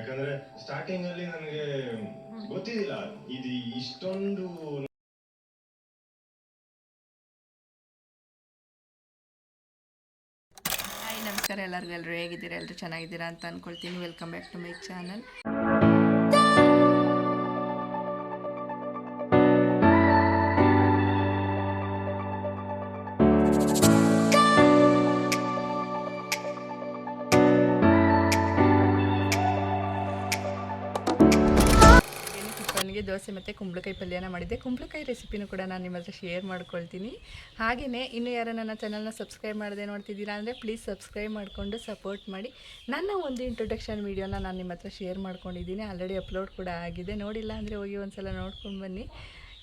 ಯಾಕಂದ್ರೆ ಸ್ಟಾರ್ಟಿಂಗ್ ಅಲ್ಲಿ ನನಗೆ ಗೊತ್ತಿದ್ದಿಲ್ಲ. ಇದು ಇಷ್ಟೊಂದು ನಮಸ್ಕಾರ ಎಲ್ಲರಿಗೂ ಎಲ್ಲರೂ ಹೇಗಿದ್ದೀರಾ? ಎಲ್ಲರೂ ಚೆನ್ನಾಗಿದ್ದೀರಾ ಅಂತ ಅನ್ಕೊಳ್ತೀನಿ. Welcome back to my channel dosa ಮತ್ತು ಕುಂಬಳಕಾಯಿ ಪಲ್ಯನ ಮಾಡಿದ್ದೆ. ಕುಂಬಳಕಾಯಿ ರೆಸಿಪಿನೂ ಕೂಡ ನಾನು ನಿಮ್ಮ ಹತ್ರ ಶೇರ್ ಮಾಡ್ಕೊಳ್ತೀನಿ. ಹಾಗೆಯೇ ಇನ್ನು ಯಾರು ನನ್ನ ಚಾನಲ್ನ ಸಬ್ಸ್ಕ್ರೈಬ್ ಮಾಡದೆ ನೋಡ್ತಿದ್ದೀರಾ ಅಂದರೆ ಪ್ಲೀಸ್ ಸಬ್ಸ್ಕ್ರೈಬ್ ಮಾಡಿಕೊಂಡು ಸಪೋರ್ಟ್ ಮಾಡಿ. ನನ್ನ ಒಂದು ಇಂಟ್ರೊಡಕ್ಷನ್ ವೀಡಿಯೋನ ನಾನು ನಿಮ್ಮ ಹತ್ರ ಶೇರ್ ಮಾಡ್ಕೊಂಡಿದ್ದೀನಿ. ಆಲ್ರೆಡಿ ಅಪ್ಲೋಡ್ ಕೂಡ ಆಗಿದೆ. ನೋಡಿಲ್ಲ ಅಂದರೆ ಹೋಗಿ ಒಂದು ಸಲ ನೋಡ್ಕೊಂಡು ಬನ್ನಿ.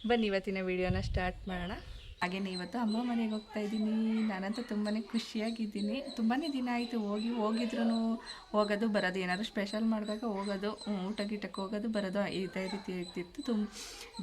ಬನ್ನಿ ಇವತ್ತಿನ ವೀಡಿಯೋನ ಸ್ಟಾರ್ಟ್ ಮಾಡೋಣ. ಹಾಗೆಯೇ ಇವತ್ತು ಅಮ್ಮ ಮನೆಗೆ ಹೋಗ್ತಾ ಇದ್ದೀನಿ. ನಾನಂತೂ ತುಂಬಾ ಖುಷಿಯಾಗಿದ್ದೀನಿ. ತುಂಬಾ ದಿನ ಆಯಿತು ಹೋಗಿ ಹೋಗಿದ್ರು ಹೋಗೋದು, ಬರೋದು. ಏನಾದರೂ ಸ್ಪೆಷಲ್ ಮಾಡಿದಾಗ ಹೋಗೋದು ಊಟ ಗೀಟಕ್ಕೆ ಹೋಗೋದು, ಬರೋದು ಇದೇ ರೀತಿ ಇರ್ತಿತ್ತು. ತುಂಬ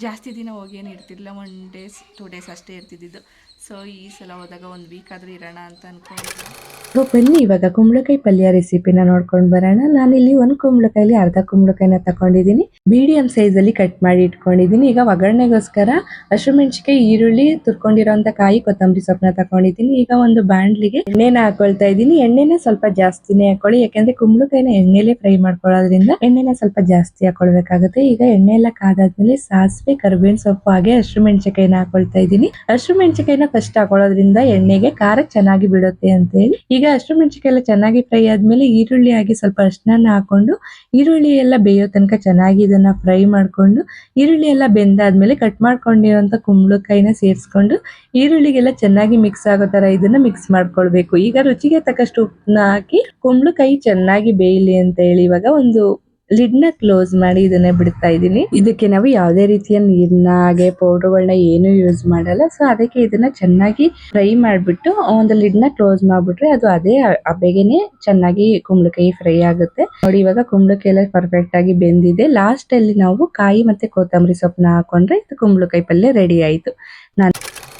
ಜಾಸ್ತಿ ದಿನ ಹೋಗಿ ಏನು ಇರ್ತಿರ್ಲಿಲ್ಲ. ಒನ್ ಡೇಸ್ ಟೂ ಡೇಸ್ ಅಷ್ಟೇ ಇರ್ತಿದ್ದಿದ್ದು. ಸೊ ಈ ಸಲ ಹೋದಾಗ ಒಂದು ವೀಕ್ ಆದರೂ ಇರೋಣ ಅಂತ ಅಂದ್ಕೊಂಡಿದ್ದೆ ಸೊ ಬನ್ನಿ, ಇವಾಗ ಕುಂಬಳಕಾಯಿ ಪಲ್ಯ ರೆಸಿಪಿನ ನೋಡ್ಕೊಂಡು ಬರೋಣ. ನಾನಿಲ್ಲಿ ಒಂದು ಕುಂಬಳಕಾಯಿಲಿ ಅರ್ಧ ಕುಂಬಳಕಾಯಿನ ತಗೊಂಡಿದ್ದೀನಿ ಮೀಡಿಯಂ ಸೈಜಲ್ಲಿ ಕಟ್ ಮಾಡಿ ಇಟ್ಕೊಂಡಿದ್ದೀನಿ. ಈಗ ಒಗ್ಗರಣೆಗೋಸ್ಕರ ಹಸಿಮೆಣಸಿಕಾಯಿ ಈರುಳ್ಳಿ, ತುರ್ಕೊಂಡಿರೋಂಥ ಕಾಯಿ, ಕೊತ್ತಂಬರಿ ಸೊಪ್ಪನ್ನ ತಗೊಂಡಿದ್ದೀನಿ ಈಗ ಒಂದು ಬಾಂಡ್ಲಿಗೆ ಎಣ್ಣೆನ ಹಾಕೊಳ್ತಾ ಇದ್ದೀನಿ. ಎಣ್ಣೆನ ಸ್ವಲ್ಪ ಜಾಸ್ತಿನೇ ಹಾಕೊಳ್ಳಿ. ಯಾಕಂದ್ರೆ ಕುಂಬಳಕಾಯಿನ ಎಣ್ಣೆಲೆ ಫ್ರೈ ಮಾಡ್ಕೊಳ್ಳೋದ್ರಿಂದ ಎಣ್ಣೆನ ಸ್ವಲ್ಪ ಜಾಸ್ತಿ ಹಾಕೊಳ್ಬೇಕಾಗುತ್ತೆ. ಈಗ ಎಣ್ಣೆ ಎಲ್ಲ ಕಾದಾದ್ಮೇಲೆ ಸಾಸಿವೆ, ಕರಿಬೇವಿನ ಸೊಪ್ಪು, ಹಾಗೆ ಹಸಿಮೆಣಸಿಕಾಯಿನ ಹಾಕೊಳ್ತಾ ಇದ್ದೀನಿ. ಹಸಿಮೆಣಸಿಕಾಯಿನ ಫಸ್ಟ್ ಹಾಕೊಳ್ಳೋದ್ರಿಂದ ಎಣ್ಣೆಗೆ ಖಾರ ಚೆನ್ನಾಗಿ ಬಿಡುತ್ತೆ ಅಂತ ಹೇಳಿ ಈಗ ಹಸಿಮೆಣಸಿಕಾಯಿ ಎಲ್ಲ ಚೆನ್ನಾಗಿ ಫ್ರೈ ಆದ್ಮೇಲೆ ಈರುಳ್ಳಿ ಹಾಕಿ ಸ್ವಲ್ಪ ಅರಿಶಿನ ಹಾಕೊಂಡು ಈರುಳ್ಳಿ ಎಲ್ಲ ಬೇಯೋ ತನಕ ಚೆನ್ನಾಗಿ ಇದನ್ನ ಫ್ರೈ ಮಾಡ್ಕೊಂಡು ಈರುಳ್ಳಿ ಎಲ್ಲ ಬೆಂದಾದ್ಮೇಲೆ ಕಟ್ ಮಾಡ್ಕೊಂಡಿರೋಂಥ ಕುಂಬಳಕಾಯಿನ ಸೇರಿಸ್ಕೊಂಡು ಈರುಳ್ಳಿಗೆಲ್ಲ ಚೆನ್ನಾಗಿ ಮಿಕ್ಸ್ ಆಗೋ ತರ ಇದನ್ನ ಮಿಕ್ಸ್ ಮಾಡ್ಕೊಳ್ಬೇಕು. ಈಗ ರುಚಿಗೆ ತಕ್ಕಷ್ಟು ಉಪ್ಪನ್ನ ಹಾಕಿ ಕುಂಬಳಕಾಯಿ ಚೆನ್ನಾಗಿ ಬೇಯಲಿ ಅಂತ ಹೇಳಿ ಇವಾಗ ಒಂದು ಲಿಡ್ನ ಕ್ಲೋಸ್ ಮಾಡಿ ಇದನ್ನ ಬಿಡ್ತಾ ಇದೀನಿ ಇದಕ್ಕೆ ನಾವು ಯಾವುದೇ ರೀತಿಯ ನೀರ್ನ, ಹಾಗೆ ಪೌಡರ್ಗಳನ್ನ ಏನು ಯೂಸ್ ಮಾಡಲ್ಲ. ಸೊ ಅದಕ್ಕೆ ಇದನ್ನ ಚೆನ್ನಾಗಿ ಫ್ರೈ ಮಾಡಿಬಿಟ್ಟು, ಒಂದು ಲಿಡ್ನ ಕ್ಲೋಸ್ ಮಾಡ್ಬಿಟ್ರೆ ಅದು ಅದೇ ಅಬ್ಬೆಗೆನೆ ಚೆನ್ನಾಗಿ ಕುಂಬಳಕಾಯಿ ಫ್ರೈ ಆಗುತ್ತೆ. ನೋಡಿ, ಇವಾಗ ಕುಂಬಳಕಾಯಿ ಎಲ್ಲ ಪರ್ಫೆಕ್ಟ್ ಆಗಿ ಬೆಂದಿದೆ. ಲಾಸ್ಟ್ ಅಲ್ಲಿ ನಾವು ಕಾಯಿ ಮತ್ತೆ ಕೊತ್ತಂಬರಿ ಸೊಪ್ಪನ್ನ ಹಾಕೊಂಡ್ರೆ ಕುಂಬಳಕಾಯಿ ಪಲ್ಯ ರೆಡಿ ಆಯ್ತು. ನಾನು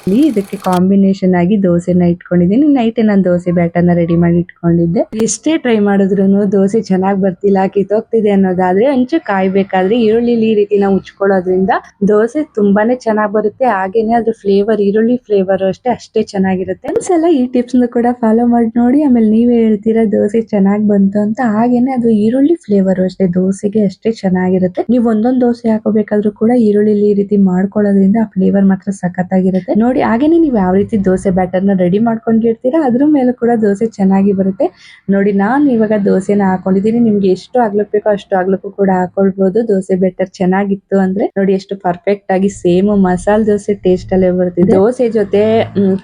ಇದಕ್ಕೆ ಕಾಂಬಿನೇಷನ್ ಆಗಿ ದೋಸೆನ ಇಟ್ಕೊಂಡಿದ್ದೀನಿ. ನೈಟ್ ನಾನು ದೋಸೆ ಬ್ಯಾಟರ್ನ ರೆಡಿ ಮಾಡಿ ಇಟ್ಕೊಂಡಿದ್ದೆ. ಎಷ್ಟೇ ಟ್ರೈ ಮಾಡಿದ್ರು ದೋಸೆ ಚೆನ್ನಾಗಿ ಬರ್ತಿಲ್ಲ, ಕಿತ್ತೋಗ್ತಿದೆ ಅನ್ನೋದಾದ್ರೆ ಒಂಚೂರು ಕಾಯ್ಬೇಕಾದ್ರೆ ಈರುಳ್ಳಿಲಿ ಈ ರೀತಿ ನಾವು ಉಚ್ಕೊಳ್ಳೋದ್ರಿಂದ ದೋಸೆ ತುಂಬಾನೇ ಚೆನ್ನಾಗಿ ಬರುತ್ತೆ. ಹಾಗೇನೆ ಅದ್ರ ಫ್ಲೇವರ್ ಈರುಳ್ಳಿ ಫ್ಲೇವರ್ ಅಷ್ಟೇ ಅಷ್ಟೇ ಚೆನ್ನಾಗಿರುತ್ತೆ. ಒಂದ್ಸಲ ಈ ಟಿಪ್ಸ್ ಕೂಡ ಫಾಲೋ ಮಾಡಿ ನೋಡಿ. ಆಮೇಲೆ ನೀವೇ ಹೇಳ್ತೀರಾ ದೋಸೆ ಚೆನ್ನಾಗಿ ಬಂತು ಅಂತ. ಹಾಗೇನೆ ಅದು ಈರುಳ್ಳಿ ಫ್ಲೇವರ್ ಅಷ್ಟೇ, ದೋಸೆಗೆ ಅಷ್ಟೇ ಚೆನ್ನಾಗಿರುತ್ತೆ. ನೀವು ಒಂದೊಂದ್ ದೋಸೆ ಹಾಕೋಬೇಕಾದ್ರೂ ಕೂಡ ಈರುಳ್ಳಿಲಿ ಈ ರೀತಿ ಮಾಡ್ಕೊಳ್ಳೋದ್ರಿಂದ ಆ ಫ್ಲೇವರ್ ಮಾತ್ರ ಸಖತ್ತಾಗಿರುತ್ತೆ. ನೋಡಿ ಹಾಗೇನೆ ನೀವು ಯಾವ ರೀತಿ ದೋಸೆ ಬ್ಯಾಟರ್ನ ರೆಡಿ ಮಾಡ್ಕೊಂಡಿರ್ತೀರಾ, ಅದ್ರ ಮೇಲೆ ಕೂಡ ದೋಸೆ ಚೆನ್ನಾಗಿ ಬರುತ್ತೆ. ನೋಡಿ, ನಾನು ಇವಾಗ ದೋಸೆನ ಹಾಕೊಂಡಿದ್ದೀನಿ. ನಿಮ್ಗೆ ಎಷ್ಟು ಆಗ್ಲಕ್ ಬೇಕೋ ಅಷ್ಟು ಆಗ್ಲಕ್ಕೂ ಕೂಡ ಹಾಕೊಳ್ಬಹುದು ದೋಸೆ ಬ್ಯಾಟರ್ ಚೆನ್ನಾಗಿತ್ತು ಅಂದ್ರೆ, ನೋಡಿ, ಎಷ್ಟು ಪರ್ಫೆಕ್ಟ್ ಆಗಿ ಸೇಮ್ ಮಸಾಲ ದೋಸೆ ಟೇಸ್ಟ್ ಅಲ್ಲೇ ಬರ್ತಿದೆ. ದೋಸೆ ಜೊತೆ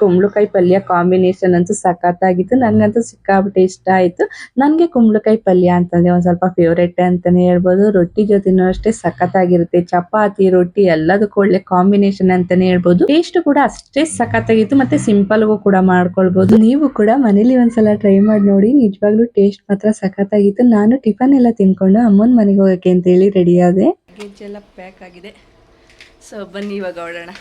ಕುಂಬಳಕಾಯಿ ಪಲ್ಯ ಕಾಂಬಿನೇಷನ್ ಅಂತೂ ಸಖತ್ತಾಗಿತ್ತು. ನನ್ಗಂತೂ ಸಿಕ್ಕಾಬಿಟ್ಟು ಇಷ್ಟ ಆಯ್ತು. ನನ್ಗೆ ಕುಂಬಳಕಾಯಿ ಪಲ್ಯ ಅಂತಂದ್ರೆ ಒಂದ್ ಸ್ವಲ್ಪ ಫೇವ್ರೇಟ್ ಅಂತಾನೆ ಹೇಳ್ಬೋದು. ರೊಟ್ಟಿ ಜೊತೆನೂ ಅಷ್ಟೇ ಸಖತ್ತಾಗಿರುತ್ತೆ. ಚಪಾತಿ, ರೊಟ್ಟಿ ಎಲ್ಲದಕ್ಕೂ ಒಳ್ಳೆ ಕಾಂಬಿನೇಷನ್ ಅಂತಾನೆ ಹೇಳ್ಬೋದು. ಟೇಸ್ಟ್ ಕೂಡ ಅಷ್ಟೇ ಸಖತ್ತಾಗಿತ್ತು, ಮತ್ತೆ ಸಿಂಪಲ್ಗೂ ಕೂಡ ಮಾಡ್ಕೊಳ್ಬಹುದು ನೀವು ಕೂಡ ಮನೇಲಿ ಒಂದ್ಸಲ ಟ್ರೈ ಮಾಡಿ ನೋಡಿ, ನಿಜವಾಗ್ಲೂ ಟೇಸ್ಟ್ ಮಾತ್ರ ಸಖತ್ತಾಗಿತ್ತು. ನಾನು ಟಿಫನ್ ಎಲ್ಲ ತಿನ್ಕೊಂಡು ಅಮ್ಮನ ಮನೆಗೆ ಹೋಗಕ್ಕೆ ಅಂತ ಹೇಳಿ ರೆಡಿ ಆದೆ ಎಲ್ಲ ಪ್ಯಾಕ್ ಆಗಿದೆ. ಸೊ ಬನ್ನಿ ಇವಾಗ ಹೊರಡೋಣ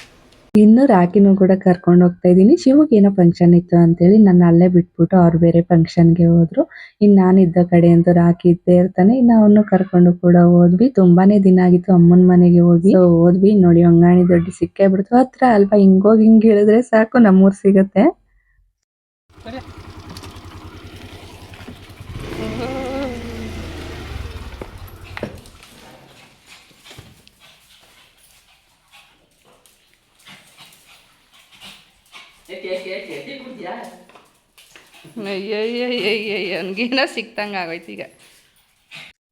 ಇನ್ನು ರಾಕಿನೂ ಕೂಡ ಕರ್ಕೊಂಡು ಹೋಗ್ತಾ ಇದ್ದೀನಿ. ಶಿವಗೆ ಏನೋ ಫಂಕ್ಷನ್ ಇತ್ತು ಅಂತೇಳಿ ನಾನು ಅಲ್ಲೇ ಬಿಟ್ಬಿಟ್ಟು ಅವ್ರು ಬೇರೆ ಫಂಕ್ಷನ್ಗೆ ಹೋದ್ರು. ಇನ್ನು ನಾನಿದ್ದ ಕಡೆ ಅಂತೂ ರಾಕಿ ಇದ್ದೇ ಇರ್ತಾನೆ. ಇನ್ನು ಅವನು ಕರ್ಕೊಂಡು ಕೂಡ ಹೋದ್ವಿ. ತುಂಬಾನೇ ದಿನ ಆಗಿತ್ತು ಅಮ್ಮನ ಮನೆಗೆ ಹೋಗಿ. ಹೋದ್ವಿ. ನೋಡಿ ಅಂಗಾಣಿ ದೊಡ್ಡ ಸಿಕ್ಕೇ ಬಿಡ್ತು. ಹತ್ರ ಅಲ್ವಾ, ಹಿಂಗೋಗಿ ಹಿಂಗೆ ಹೇಳಿದ್ರೆ ಸಾಕು, ನಮ್ಮೂರು ಸಿಗತ್ತೆ. ಅಯ್ಯಯ್ಯಯ್ಯಯ್ಯ ಅವನಿಗೇನೋ ಸಿಕ್ತಂಗೆ ಆಗೋಯ್ತು ಈಗ.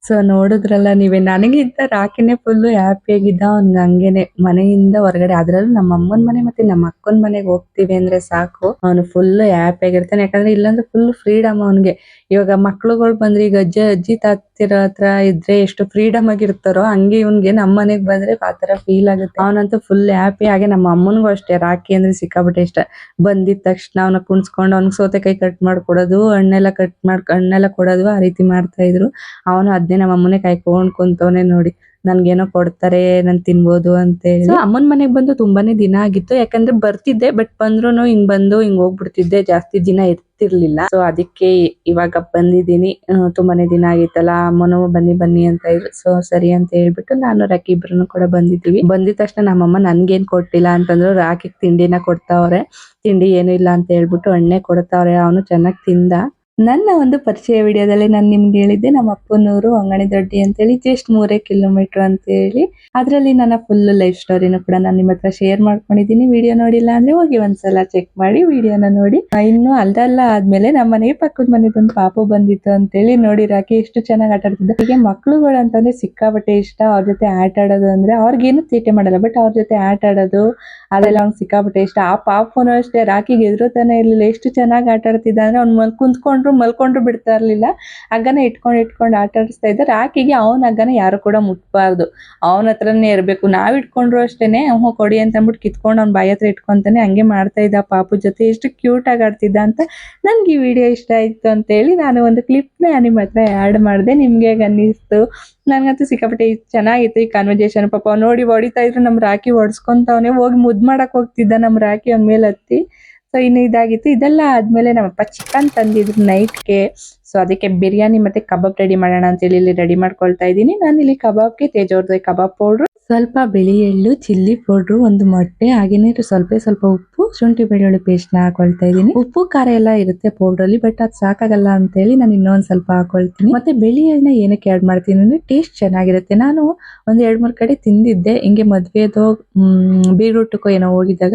ಸೊ ನೋಡಿದ್ರಲ್ಲ ನೀವೇ ನನಗಿಂತ ರಾಕಿನೇ ಫುಲ್ಲು ಹ್ಯಾಪಿ ಆಗಿದ್ದ ಅವ್ನ್ಗೆ ಹಂಗೇನೆ ಮನೆಯಿಂದ ಹೊರಗಡೆ. ಅದ್ರಲ್ಲೂ ನಮ್ಮ ಅಮ್ಮನ ಮನೆ ಮತ್ತೆ ನಮ್ಮ ಅಕ್ಕನ ಮನೆಗೆ ಹೋಗ್ತೀವಿ ಅಂದ್ರೆ ಸಾಕು. ಅವನು ಫುಲ್ ಹ್ಯಾಪಿಯಾಗಿರ್ತಾನೆ ಯಾಕಂದ್ರೆ ಇಲ್ಲಾಂದ್ರೆ ಫುಲ್ ಫ್ರೀಡಮ್ ಅವನಿಗೆ. ಇವಾಗ ಮಕ್ಳುಗಳು ಬಂದ್ರೆ ಈಗ ಅಜ್ಜ ಅಜ್ಜಿ ತಾತಿರ ಹತ್ರ ಇದ್ರೆ ಎಷ್ಟು ಫ್ರೀಡಮ್ ಆಗಿರ್ತಾರೋ, ಹಂಗೆ ಇವ್ನ್ಗೆ ನಮ್ಮ ಮನೆಗ್ ಬಂದ್ರೆ ಆತರ ಫೀಲ್ ಆಗುತ್ತೆ. ಅವನಂತೂ ಫುಲ್ ಹ್ಯಾಪಿ ಹಾಗೆ ನಮ್ಮ ಅಮ್ಮನಿಗೂ ಅಷ್ಟೇ, ರಾಖಿ ಅಂದ್ರೆ ಸಿಕ್ಕಾಬಿಟ್ಟೆ ಇಷ್ಟ. ಬಂದಿದ ತಕ್ಷಣ ಅವನ ಕುಣ್ಸ್ಕೊಂಡು ಅವ್ನಿಗೆ ಸೌತೆಕಾಯಿ ಕಟ್ ಮಾಡ್ಕೊಡೋದು, ಹಣ್ಣೆಲ್ಲ ಕಟ್ ಮಾಡ್ ಹಣ್ಣೆಲ್ಲ ಕೊಡೋದು, ಆ ರೀತಿ ಮಾಡ್ತಾ ಇದ್ರು. ಅವನು ಅದ್ನೇ ನಮ್ಮ ಅಮ್ಮನೆ ಕಾಯ್ಕೊಂಡ್ ಕುಂತವನೆ ನೋಡಿ. ನನ್ಗೇನೋ ಕೊಡ್ತಾರೆ, ನಾನ್ ತಿನ್ಬೋದು ಅಂತ ಹೇಳಿ. ಅಮ್ಮನ ಮನೆಗೆ ಬಂದು ತುಂಬಾನೇ ದಿನ ಆಗಿತ್ತು. ಯಾಕಂದ್ರೆ ಬರ್ತಿದ್ದೆ ಬಟ್ ಬಂದ್ರು ಹಿಂಗ್ ಬಂದು ಹಿಂಗ್ ಹೋಗ್ಬಿಡ್ತಿದ್ದೆ. ಜಾಸ್ತಿ ದಿನ ಇರ್ತಿರ್ಲಿಲ್ಲ. ಸೊ ಅದಕ್ಕೆ ಇವಾಗ ಬಂದಿದ್ದೀನಿ. ತುಂಬಾನೇ ದಿನ ಆಗಿತ್ತಲ್ಲ ಅಮ್ಮನು ಬನ್ನಿ ಬನ್ನಿ ಅಂತ ಇದ್ರು ಸೊ ಸರಿ ಅಂತ ಹೇಳ್ಬಿಟ್ಟು ನಾನು ರಾಕಿ ಇಬ್ರು ಕೂಡ ಬಂದಿದ್ದೀವಿ. ಬಂದಿದ ತಕ್ಷಣ ನಮ್ಮಮ್ಮ ನನ್ಗೇನ್ ಕೊಟ್ಟಿಲ್ಲ ಅಂತಂದ್ರು ರಾಕಿಗ್ ತಿಂಡಿನ ಕೊಡ್ತಾವ್ರೆ. ತಿಂಡಿ ಏನು ಇಲ್ಲ ಅಂತ ಹೇಳ್ಬಿಟ್ಟು ಎಣ್ಣೆ ಕೊಡ್ತಾವ್ರೆ. ಅವನು ಚೆನ್ನಾಗಿ ತಿಂದ. ನನ್ನ ಒಂದು ಪರಿಚಯ ವಿಡಿಯೋದಲ್ಲಿ ನಾನು ನಿಮ್ಗೆ ಹೇಳಿದ್ದೆ, ನಮ್ಮ ಅಪ್ಪನೂರು ಅಂಗಣಿ ದೊಡ್ಡಿ ಅಂತೇಳಿ ಜಸ್ಟ್ ಮೂರೇ ಕಿಲೋಮೀಟರ್ ಅಂತ ಹೇಳಿ ಅದರಲ್ಲಿ ನನ್ನ ಫುಲ್ ಲೈಫ್ ಸ್ಟೋರಿನೂ ಕೂಡ ನಾನು ನಿಮ್ಮ ಹತ್ರ ಶೇರ್ ಮಾಡ್ಕೊಂಡಿದ್ದೀನಿ. ವಿಡಿಯೋ ನೋಡಿಲ್ಲ ಅಂದ್ರೆ ಹೋಗಿ ಒಂದ್ಸಲ ಚೆಕ್ ಮಾಡಿ ವಿಡಿಯೋನ ನೋಡಿ. ಇನ್ನು ಅಲ್ದಲ್ಲ ಆದ್ಮೇಲೆ ನಮ್ಮ ಮನೆ ಪಕ್ಕದ ಮನೆದೊಂದು ಪಾಪು ಬಂದಿತ್ತು ಅಂತೇಳಿ ನೋಡಿ ರಾಕಿ ಎಷ್ಟು ಚೆನ್ನಾಗಿ ಆಟ ಆಡ್ತಿದ್ದೆ ಹೀಗೆ ಮಕ್ಕಳುಗಳು ಅಂತಂದ್ರೆ ಸಿಕ್ಕಾಪಟ್ಟೆ ಇಷ್ಟ, ಅವ್ರ ಜೊತೆ ಆಟ ಆಡೋದು ಅಂದ್ರೆ ಅವ್ರಿಗೇನು ತೀಟೆ ಮಾಡಲ್ಲ ಬಟ್ ಅವ್ರ ಜೊತೆ ಆಟ ಆಡೋದು ಅದೆಲ್ಲ ಅವ್ನ್ ಸಿಕ್ಕಾಪಟ್ಟೆ ಇಷ್ಟ. ಆ ಪಾಪನು ಅಷ್ಟೇ ರಾಕಿಗೆ ಎದುರುತಾನೆ ಇರ್ಲಿಲ್ಲ. ಎಷ್ಟು ಚೆನ್ನಾಗಿ ಆಟ ಆಡ್ತಿದ್ದ ಅಂದ್ರೆ ಅವ್ನು ಮಲ್, ಕುಂತ್ಕೊಂಡ್ರು ಮಲ್ಕೊಂಡ್ರು ಬಿಡ್ತಾ ಇರ್ಲಿಲ್ಲ. ಹಗ್ಗನ ಇಟ್ಕೊಂಡು ಇಟ್ಕೊಂಡು ಆಟ ಆಡಿಸ್ತಾ ಇದ್ದ. ರಾಕಿಗೆ ಅವನ ಹಗ್ಗನ ಯಾರು ಕೂಡ ಮುಟ್ಬಾರ್ದು. ಅವನ ಹತ್ರನೇ ಇರ್ಬೇಕು. ನಾವ್ ಇಟ್ಕೊಂಡ್ರು ಅಷ್ಟೇನೆ ಕೊಡಿ ಅಂತ ಅಂದ್ಬಿಟ್ಟು ಕಿತ್ಕೊಂಡು ಅವ್ನ ಬಾಯಿ ಹತ್ರ ಇಟ್ಕೊಂತಾನೆ ಹಂಗೆ ಮಾಡ್ತಾ ಇದ್ದ ಪಾಪು ಜೊತೆ. ಎಷ್ಟು ಕ್ಯೂಟ್ ಆಗಿ ಆಡ್ತಿದ್ದ ಅಂತ ನನ್ಗೆ ಈ ವಿಡಿಯೋ ಇಷ್ಟ ಆಯ್ತು ಅಂತ ಹೇಳಿ ನಾನು ಒಂದು ಕ್ಲಿಪ್ನ ನಿಮ್ಮ ಹತ್ರ ಆ್ಯಡ್ ಮಾಡಿದೆ. ನಿಮ್ಗೆ ಅನ್ನಿಸ್ತು? ನನಗಂತೂ ಸಿಕ್ಕಾಪಟ್ಟೆ ಚೆನ್ನಾಗಿತ್ತು ಈ ಕನ್ವರ್ಜೇಷನ್ ಪಾಪ ನೋಡಿ ಹೊಡಿತಾ ಇದ್ರು ನಮ್ ರಾಕಿ ಹೊಡ್ಸ್ಕೊಂತವನೇ ಹೋಗಿ ಮುದ್ ಮಾಡಕ್ ಹೋಗ್ತಿದ್ದ ನಮ್ ರಾಕಿ ಅವ್ನ ಮೇಲೆ ಹತ್ತಿ. ಸೊ ಇನ್ನು ಇದಾಗಿತ್ತು. ಇದೆಲ್ಲ ಆದ್ಮೇಲೆ ನಮ್ಮಪ್ಪ ಚಿಕನ್ ತಂದಿದ್ರು ನೈಟ್ಗೆ ಸೊ ಅದಕ್ಕೆ ಬಿರಿಯಾನಿ ಮತ್ತೆ ಕಬಾಬ್ ರೆಡಿ ಮಾಡೋಣ ಅಂತೇಳಿ ಇಲ್ಲಿ ರೆಡಿ ಮಾಡ್ಕೊಳ್ತಾ ಇದ್ದೀನಿ. ನಾನು ಇಲ್ಲಿ ಕಬಾಬ್ಗೆ ತೇಜೋರ್ದೆ ಕಬಾಬ್ ಪೌಡ್ರು ಸ್ವಲ್ಪ ಬಿಳಿ ಎಳ್ಳು ಚಿಲ್ಲಿ ಪೌಡ್ರು, ಒಂದು ಮೊಟ್ಟೆ, ಹಾಗೇನೆ ಸ್ವಲ್ಪ ಸ್ವಲ್ಪ ಉಪ್ಪು, ಶುಂಠಿ ಬೆಳ್ಳುಳ್ಳಿ ಪೇಸ್ಟ್ನ ಹಾಕೊಳ್ತಾ ಇದ್ದೀನಿ. ಉಪ್ಪು, ಖಾರ ಎಲ್ಲ ಇರುತ್ತೆ ಪೌಡರ್ ಅಲ್ಲಿ ಬಟ್ ಅದು ಸಾಕಾಗಲ್ಲ ಅಂತ ಹೇಳಿ ನಾನು ಇನ್ನೊಂದ್ ಸ್ವಲ್ಪ ಹಾಕೊಳ್ತೀನಿ. ಮತ್ತೆ ಬಿಳಿ ಎಳ್ಳನ್ನ ಏನಕ್ಕೆ ಆಡ್ ಮಾಡ್ತೀನಿ ಅಂದ್ರೆ ಟೇಸ್ಟ್ ಚೆನ್ನಾಗಿರುತ್ತೆ. ನಾನು ಒಂದ್ ಎರಡ್ ಮೂರ್ ಕಡೆ ತಿಂದಿದ್ದೆ. ಹಿಂಗೆ ಮದ್ವೆದೋ ಬೀರೂಟಕ್ಕೋ ಏನೋ ಹೋಗಿದ್ದಾಗ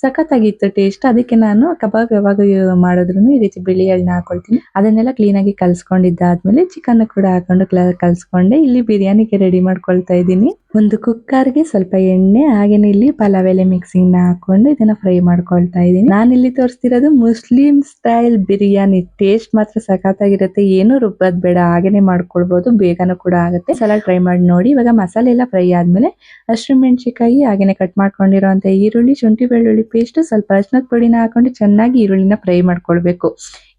ಸಖತ್ತಾಗಿತ್ತು ಟೇಸ್ಟ್ ಅದಕ್ಕೆ ನಾನು ಕಬಾಬ್ ಯಾವಾಗ ಮಾಡಿದ್ರು ಈ ರೀತಿ ಬಿಳಿ ಎಳ್ಳನ್ನ ಹಾಕೊಳ್ತೀನಿ. ಅದನ್ನೆಲ್ಲ ಕ್ಲೀನ್ ಆಗಿ ಕಲ್ಸ್ಕೊಂಡಿದ್ದಾದ್ಮೇಲೆ ಚಿಕನ್ ಕೂಡ ಹಾಕೊಂಡು ಕ್ಲ- ಕಲ್ಸ್ಕೊಂಡೆ. ಇಲ್ಲಿ ಬಿರಿಯಾನಿಗೆ ರೆಡಿ ಮಾಡ್ಕೊಳ್ತಾ ಇದ್ದೀನಿ. ಒಂದು ಕುಕ್ಕರ್ಗೆ ಸ್ವಲ್ಪ ಎಣ್ಣೆ, ಹಾಗೇನೆ ಇಲ್ಲಿ ಪಲಾವ್ ಎಲೆ ಮಿಕ್ಸಿಂಗ್ನ ಹಾಕೊಂಡು ಇದನ್ನ ಫ್ರೈ ಮಾಡ್ಕೊಳ್ತಾ ಇದ್ದೀನಿ. ನಾನು ಇಲ್ಲಿ ತೋರಿಸ್ತಿರೋದು ಮುಸ್ಲಿಂ ಸ್ಟೈಲ್ ಬಿರಿಯಾನಿ. ಟೇಸ್ಟ್ ಮಾತ್ರ ಸಖತ್ತಾಗಿರುತ್ತೆ. ಏನು ರುಬ್ಬದ್ ಬೇಡ. ಹಾಗೇನೆ ಮಾಡ್ಕೊಳ್ಬಹುದು ಬೇಗನೂ ಕೂಡ ಆಗುತ್ತೆ. ಸಲ ಟ್ರೈ ಮಾಡಿ ನೋಡಿ. ಇವಾಗ ಮಸಾಲೆ ಎಲ್ಲ ಫ್ರೈ ಆದ್ಮೇಲೆ ಹಸಿರು ಮೆಣಸಿಕಾಯಿ ಹಾಗೇನೆ ಕಟ್ ಮಾಡ್ಕೊಂಡಿರೋಂಥ ಈರುಳ್ಳಿ, ಶುಂಠಿ ಬೆಳ್ಳುಳ್ಳಿ ಪೇಸ್ಟ್ ಸ್ವಲ್ಪ ಅರ್ಶನದ ಪುಡಿನ ಹಾಕೊಂಡು ಚೆನ್ನಾಗಿ ಈರುಳ್ಳಿನ ಫ್ರೈ ಮಾಡ್ಕೊಳ್ಬೇಕು.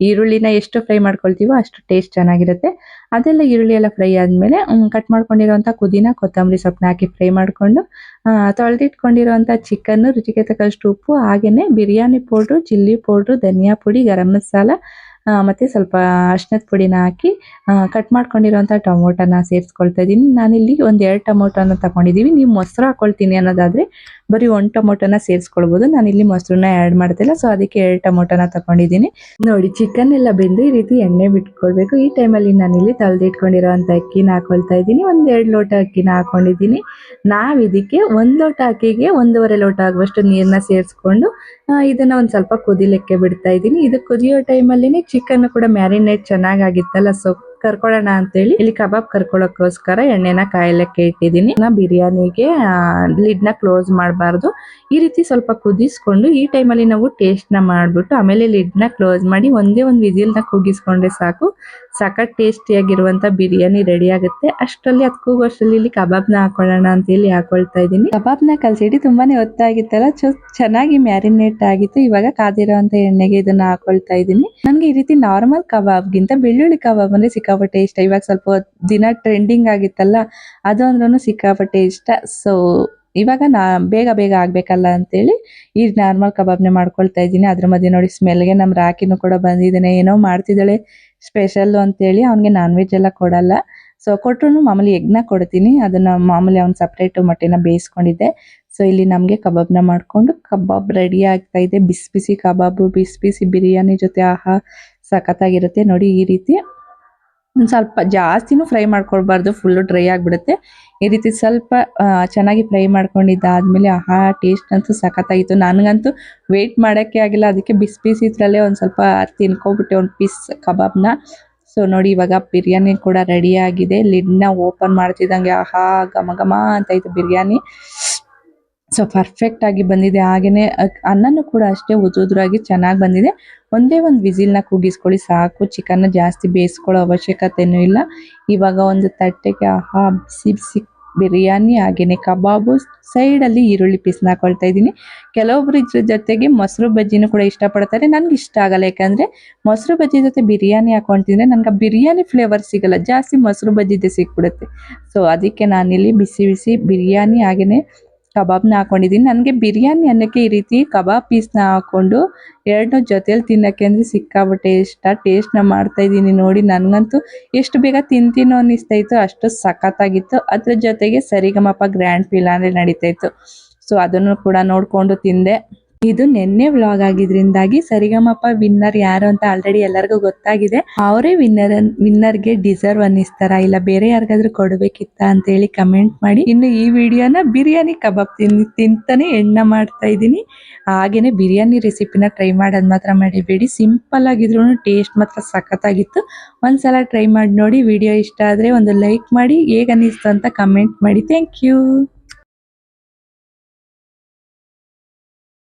ಈರುಳ್ಳಿನ ಎಷ್ಟು ಫ್ರೈ ಮಾಡ್ಕೊಳ್ತೀವೋ ಅಷ್ಟು ಟೇಸ್ಟ್ ಚೆನ್ನಾಗಿರುತ್ತೆ. ಅದೆಲ್ಲ ಈರುಳ್ಳಿ ಎಲ್ಲ ಫ್ರೈ ಆದ್ಮೇಲೆ ಕಟ್ ಮಾಡ್ಕೊಂಡಿರೋಂಥ ಪುದೀನ, ಕೊತ್ತಂಬರಿ ಸೊಪ್ಪನ್ನ ಹಾಕಿ ಫ್ರೈ ಮಾಡ್ಕೊಂಡು ತೊಳೆದಿಟ್ಕೊಂಡಿರೋಂಥ ಚಿಕನ್ ರುಚಿಗೆ ತಕ್ಕಷ್ಟು ಉಪ್ಪು, ಹಾಗೇನೆ ಬಿರಿಯಾನಿ ಪೌಡ್ರು, ಚಿಲ್ಲಿ ಪೌಡ್ರು, ಧನಿಯಾ ಪುಡಿ, ಗರಂ ಮಸಾಲ ಮತ್ತೆ ಸ್ವಲ್ಪ ಅರ್ಶಿನದ ಪುಡಿನ ಹಾಕಿ ಕಟ್ ಮಾಡ್ಕೊಂಡಿರೋಂಥ ಟೊಮೊಟೊನ ಸೇರಿಸ್ಕೊಳ್ತಾ ಇದ್ದೀನಿ ನಾನಿಲ್ಲಿ ಒಂದು ಎರಡು ಟೊಮೊಟೊನ ತಗೊಂಡಿದ್ದೀವಿ ನೀವು ಮೊಸರು ಹಾಕೊಳ್ತೀನಿ ಅನ್ನೋದಾದ್ರೆ ಬರೀ ಒಂದು ಟೊಮೊಟೊನ ಸೇರಿಸ್ಕೊಳ್ಬೋದು. ನಾನಿಲ್ಲಿ ಮೊಸರನ್ನ ಆ್ಯಡ್ ಮಾಡ್ತಿಲ್ಲ ಸೊ ಅದಕ್ಕೆ ಎರಡು ಟೊಮೊಟೊನ ತಗೊಂಡಿದ್ದೀನಿ ನೋಡಿ ಚಿಕನ್ ಎಲ್ಲ ಬೆಂದು ಈ ರೀತಿ ಎಣ್ಣೆ ಬಿಟ್ಕೊಳ್ಬೇಕು. ಈ ಟೈಮಲ್ಲಿ ನಾನಿಲ್ಲಿ ತಳ್ದಿಟ್ಕೊಂಡಿರೋಂಥ ಅಕ್ಕಿನ ಹಾಕೊಳ್ತಾ ಇದ್ದೀನಿ ಒಂದು ಎರಡು ಲೋಟ ಅಕ್ಕಿನ ಹಾಕೊಂಡಿದ್ದೀನಿ ನಾವು ಇದಕ್ಕೆ ಒಂದು ಲೋಟ ಅಕ್ಕಿಗೆ ಒಂದೂವರೆ ಲೋಟ ಆಗುವಷ್ಟು ನೀರನ್ನ ಸೇರಿಸ್ಕೊಂಡು ಇದನ್ನ ಒಂದು ಸ್ವಲ್ಪ ಕುದಿಲಿಕ್ಕೆ ಬಿಡ್ತಾ ಇದ್ದೀನಿ ಇದು ಕುದಿಯೋ ಟೈಮಲ್ಲಿನೇ ಚಿಕನ್ ಕೂಡ ಮ್ಯಾರಿನೇಟ್ ಚೆನ್ನಾಗಾಗಿತ್ತಲ್ಲ ಸೊ ಕರ್ಕೊಳ್ಳೋಣ ಅಂತೇಳಿ ಇಲ್ಲಿ ಕಬಾಬ್ ಕರ್ಕೊಳ್ಳೋಕ್ಕೋಸ್ಕರ ಎಣ್ಣೆನ ಕಾಯಲಕ್ಕೆ ಇಟ್ಟಿದ್ದೀನಿ ನಾ ಬಿರಿಯಾನಿಗೆ ಲಿಡ್ನ ಕ್ಲೋಸ್ ಮಾಡಬಾರ್ದು. ಈ ರೀತಿ ಸ್ವಲ್ಪ ಕುದಿಸ್ಕೊಂಡು ಈ ಟೈಮಲ್ಲಿ ನಾವು ಟೇಸ್ಟ್ನ ಮಾಡ್ಬಿಟ್ಟು ಆಮೇಲೆ ಲಿಡ್ನ ಕ್ಲೋಸ್ ಮಾಡಿ ಒಂದೇ ಒಂದು ನ ಕೂಗಿಸ್ಕೊಂಡ್ರೆ ಸಾಕು. ಸಖತ್ ಟೇಸ್ಟಿಯಾಗಿರುವಂತ ಬಿರಿಯಾನಿ ರೆಡಿ ಆಗುತ್ತೆ. ಅಷ್ಟರಲ್ಲಿ ಅದಕ್ಕೂ ಅಷ್ಟರಲ್ಲಿ ಇಲ್ಲಿ ಕಬಾಬ್ನ ಹಾಕೊಳ್ಳೋಣ ಅಂತ ಹೇಳಿ ಹಾಕೊಳ್ತಾ ಇದ್ದೀನಿ. ನ ಕಲ್ಸಿಡಿ ತುಂಬಾನೇ ಹೊತ್ತಾಗಿತ್ತಲ್ಲ ಚೊ ಚೆನ್ನಾಗಿ ಮ್ಯಾರಿನೇಟ್ ಆಗಿತ್ತು. ಇವಾಗ ಕಾದಿರೋಂತ ಎಣ್ಣೆಗೆ ಇದನ್ನ ಹಾಕೊಳ್ತಾ ಇದ್ದೀನಿ. ನನಗೆ ಈ ರೀತಿ ನಾರ್ಮಲ್ ಕಬಾಬ್ಗಿಂತ ಬೆಳ್ಳುಳ್ಳಿ ಕಬಾಬ್ ಅಂದ್ರೆ ಸಿಕ್ಕಾಪಟ್ಟೆ ಇಷ್ಟ. ಇವಾಗ ಸ್ವಲ್ಪ ದಿನ ಟ್ರೆಂಡಿಂಗ್ ಆಗಿತ್ತಲ್ಲ, ಅದು ಅಂದ್ರೂ ಸಿಕ್ಕಾಪಟ್ಟೆ ಇಷ್ಟ. ಸೊ ಇವಾಗ ನಾ ಬೇಗ ಬೇಗ ಆಗ್ಬೇಕಲ್ಲ ಅಂತೇಳಿ ಈ ನಾರ್ಮಲ್ ಕಬಾಬ್ನೇ ಮಾಡ್ಕೊಳ್ತಾ ಇದ್ದೀನಿ. ಅದ್ರ ಮಧ್ಯೆ ನೋಡಿ ಸ್ಮೆಲ್ಗೆ ನಮ್ಮ ರಾಕಿನೂ ಕೂಡ ಬಂದಿದ್ದಾನೆ. ಏನೋ ಮಾಡ್ತಿದ್ದಾಳೆ. ಸ್ಪೆಷಲ್ ಅಂತೇಳಿ ಅವನಿಗೆ ನಾನ್ ವೆಜ್ ಎಲ್ಲ ಕೊಡಲ್ಲ. ಸೊ ಕೊಟ್ರು ಮಾಮೂಲಿ ಎಗ್ನ ಕೊಡ್ತೀನಿ. ಅದನ್ನ ಮಾಮೂಲಿ ಅವ್ನು ಸಪ್ರೇಟು ಮೊಟ್ಟೆನ ಬೇಯಿಸ್ಕೊಂಡಿದ್ದೆ. ಸೊ ಇಲ್ಲಿ ನಮಗೆ ಕಬಾಬ್ನ ಮಾಡ್ಕೊಂಡು ಕಬಾಬ್ ರೆಡಿ ಆಗ್ತಾ ಇದೆ. ಬಿಸಿ ಬಿಸಿ ಕಬಾಬು, ಬಿಸಿ ಬಿಸಿ ಬಿರಿಯಾನಿ ಜೊತೆ ಆಹಾ ಸಖತ್ತಾಗಿರುತ್ತೆ. ನೋಡಿ ಈ ರೀತಿ ಒಂದ್ ಸ್ವಲ್ಪ ಜಾಸ್ತಿನೂ ಫ್ರೈ ಮಾಡ್ಕೊಳ್ಬಾರ್ದು ಫುಲ್ಲು ಡ್ರೈ ಆಗಿಬಿಡುತ್ತೆ. ಈ ರೀತಿ ಸ್ವಲ್ಪ ಚೆನ್ನಾಗಿ ಫ್ರೈ ಮಾಡ್ಕೊಂಡಿದ್ದಾದ್ಮೇಲೆ ಆಹಾ ಟೇಸ್ಟ್ ಅಂತೂ ಸಖತ್ತಾಗಿತ್ತು. ನನಗಂತೂ ವೆಯ್ಟ್ ಮಾಡೋಕ್ಕೆ ಆಗಿಲ್ಲ. ಅದಕ್ಕೆ ಬಿಸಿ ಬಿಸಿ ಇದ್ರಲ್ಲೇ ಒಂದು ಸ್ವಲ್ಪ ತಿನ್ಕೊಬಿಟ್ಟೆ, ಒಂದು ಪೀಸ್ ಕಬಾಬ್ನ. ಸೊ ನೋಡಿ ಇವಾಗ ಬಿರಿಯಾನಿ ಕೂಡ ರೆಡಿ ಆಗಿದೆ. ಲಿಡ್ನ ಓಪನ್ ಮಾಡ್ತಿದ್ದಂಗೆ ಆಹಾ, ಘಮ ಘಮ ಅಂತ ಇತ್ತು ಬಿರಿಯಾನಿ. ಸೊ ಪರ್ಫೆಕ್ಟ್ ಆಗಿ ಬಂದಿದೆ. ಹಾಗೇನೆ ಅನ್ನವೂ ಅನ್ನನೂ ಕೂಡ ಅಷ್ಟೇ ಉದು ಉದುರಾಗಿ ಚೆನ್ನಾಗಿ ಬಂದಿದೆ. ಒಂದೇ ಒಂದು ವಿಸಿಲ್ನ ಕೂಗಿಸ್ಕೊಳ್ಳಿ ಸಾಕು. ಚಿಕನ್ನ ಜಾಸ್ತಿ ಬೇಯಿಸ್ಕೊಳ್ಳೋ ಅವಶ್ಯಕತೆನೂ ಇಲ್ಲ. ಇವಾಗ ಒಂದು ತಟ್ಟೆಗೆ, ಆಹಾ ಬಿಸಿ ಬಿಸಿ ಬಿರಿಯಾನಿ ಹಾಗೆಯೇ ಕಬಾಬು, ಸೈಡಲ್ಲಿ ಈರುಳ್ಳಿ ಪೀಸ್ನ ಹಾಕೊಳ್ತಾ ಇದ್ದೀನಿ. ಕೆಲವೊಬ್ರು ಇದ್ರ ಜೊತೆಗೆ ಮೊಸರು ಬಜ್ಜಿನೂ ಕೂಡ ಇಷ್ಟಪಡ್ತಾರೆ. ನನಗೆ ಇಷ್ಟ ಆಗಲ್ಲ. ಯಾಕಂದರೆ, ಮೊಸರು ಬಜ್ಜಿ ಜೊತೆ ಬಿರಿಯಾನಿ ಹಾಕೊಂಡು ತಿಂದರೆ ನನಗೆ ಬಿರಿಯಾನಿ ಫ್ಲೇವರ್ ಸಿಗಲ್ಲ. ಜಾಸ್ತಿ ಮೊಸರು ಬಜ್ಜಿದೆ ಸಿಕ್ಬಿಡುತ್ತೆ. ಸೊ ಅದಕ್ಕೆ ನಾನಿಲ್ಲಿ ಬಿಸಿ ಬಿಸಿ ಬಿರಿಯಾನಿ ಹಾಗೆಯೇ ಕಬಾಬ್ನ ಹಾಕೊಂಡಿದ್ದೀನಿ ನನಗೆ ಬಿರಿಯಾನಿ ಅನ್ನೋಕ್ಕೆ ಈ ರೀತಿ ಕಬಾಬ್ ಪೀಸ್ನ ಹಾಕ್ಕೊಂಡು ಎರಡನ್ನೂ ಜೊತೆಯಲ್ಲಿ ತಿನ್ನೋಕ್ಕೆ ಅಂದರೆ ಸಿಕ್ಕಾಬಿಟ್ಟೆ ಇಷ್ಟ. ಟೇಸ್ಟ್ನ ಮಾಡ್ತಾ ಇದ್ದೀನಿ ನೋಡಿ. ನನಗಂತೂ ಎಷ್ಟು ಬೇಗ ತಿಂತೀನೋ ಅನ್ನಿಸ್ತಾ ಇತ್ತು, ಅಷ್ಟು ಸಖತ್ತಾಗಿತ್ತು. ಅದ್ರ ಜೊತೆಗೆ ಸರಿಗಮಪ ಗ್ರ್ಯಾಂಡ್ ಫಿನಾಲೆ ನಡೀತಾ ಇತ್ತು. ಸೊ ಅದನ್ನು ಕೂಡ ನೋಡಿಕೊಂಡು ತಿಂದೆ. ಇದು ನಿನ್ನೆ ವ್ಲಾಗ್ ಆಗಿದ್ರಿಂದಾಗಿ ಸರಿಗಮಪ ವಿನ್ನರ್ ಯಾರು ಅಂತ ಆಲ್ರೆಡಿ ಎಲ್ಲರಿಗೂ ಗೊತ್ತಾಗಿದೆ. ಅವರೇ ವಿನ್ನರ್ ವಿನ್ನರ್ಗೆ ಡಿಸರ್ವ್ ಅನ್ನಿಸ್ತಾರ, ಇಲ್ಲ ಬೇರೆ ಯಾರಿಗಾದ್ರೂ ಕೊಡ್ಬೇಕಿತ್ತ ಅಂತ ಹೇಳಿ ಕಮೆಂಟ್ ಮಾಡಿ. ಇನ್ನು ಈ ವಿಡಿಯೋನ ಬಿರಿಯಾನಿ ಕಬಾಬ್ ತಿನ್ ತಿಂತಾನೆ ಎಣ್ಣೆ ಮಾಡ್ತಾ ಇದ್ದೀನಿ. ಹಾಗೇನೆ ಬಿರಿಯಾನಿ ರೆಸಿಪಿನ ಟ್ರೈ ಮಾಡೋದು ಮಾತ್ರ ಮಾಡಿಬೇಡಿ ಸಿಂಪಲ್ ಆಗಿದ್ರು ಟೇಸ್ಟ್ ಮಾತ್ರ ಸಖತ್ತಾಗಿತ್ತು. ಒಂದ್ಸಲ ಟ್ರೈ ಮಾಡಿ ನೋಡಿ. ವಿಡಿಯೋ ಇಷ್ಟ ಆದರೆ ಒಂದು ಲೈಕ್ ಮಾಡಿ. ಹೇಗೆ ಅನ್ನಿಸ್ತು ಅಂತ ಕಮೆಂಟ್ ಮಾಡಿ. Thank you